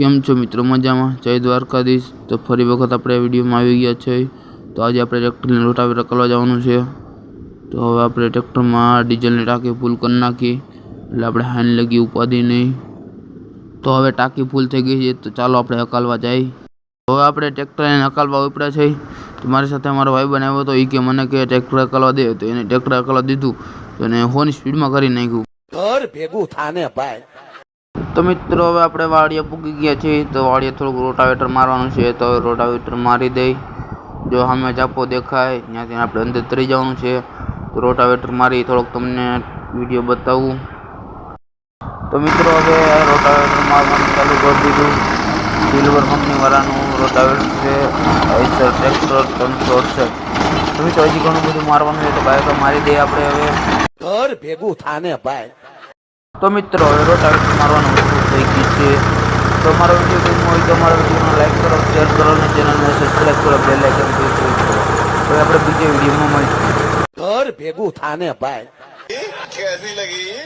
કેમ છો મિત્રો? મજામાં? જય દ્વારકાધીશ. તો ફરી વખત આપણે વિડીયોમાં આવી ગયા છે. તો આજે આપણે ટ્રેક્ટરને રોટાવેટર કરવા જવાનું છે. તો હવે આપણે ટ્રેક્ટરમાં ડીઝલની ટાંકી ફૂલ કરી નાખી એટલે આપણે હાન લગી ઉપાધી નહીં. તો હવે ટાંકી ફૂલ થઈ ગઈ છે. તો ચાલો આપણે હકાલવા જઈએ. હવે આપણે ટ્રેક્ટરને હકાલવા ઉપડ્યા છે. તો મારી સાથે મારો ભાઈ બનાવ્યો હતો. એ કે મને કે ટ્રેક્ટર હકાલવા દે. તો એને ટ્રેક્ટર હકાલવા દીધું. તો એને હોની સ્પીડમાં કરી નાખ્યું. ઘર ભેગું થાને ભાઈ. તો મિત્રો, હવે આપણે વાડીએ પૂગી ગયા છીએ તો વાડીએ થોડુંક રોટાવેટર મારવાનું છે તો રોટાવેટર મારી દઈ. જો સામે ચાપો દેખાય, ત્યાંથી આપણે અંદર તરી જવાનું છે. તો રોટાવેટર મારી થોડોક તમને વીડિયો બતાવું. તો મિત્રો, હવે રોટાવેટર મારવાનું ચાલુ કરી દીધું. સિલ્વર કંપનીવાળાનું રોટાવેટર છે. આઈસર ટ્રેક્ટર ત્રણસો અડસઠ તો મિત્રો, હજી ઘણું બધું મારવાનું છે તો બાઈકો મારી દઈએ આપણે હવે. ઘર ભેગું થાને ભાઈ. તો મિત્રો એરો ટાઈપ મારવાનું થઈ ગયું છે. તો મારો વીડિયો ગમ્યો હોય તો મારા વિડીયોને લાઈક કરો શેર કરો અને ચેનલને સબસ્ક્રાઈબ કરો બેલ આઇકન કરો. તો આપણે બીજા વિડીયોમાં મળીશું. ઘર ભેગું થાને ભાઈ. કેસી લગી.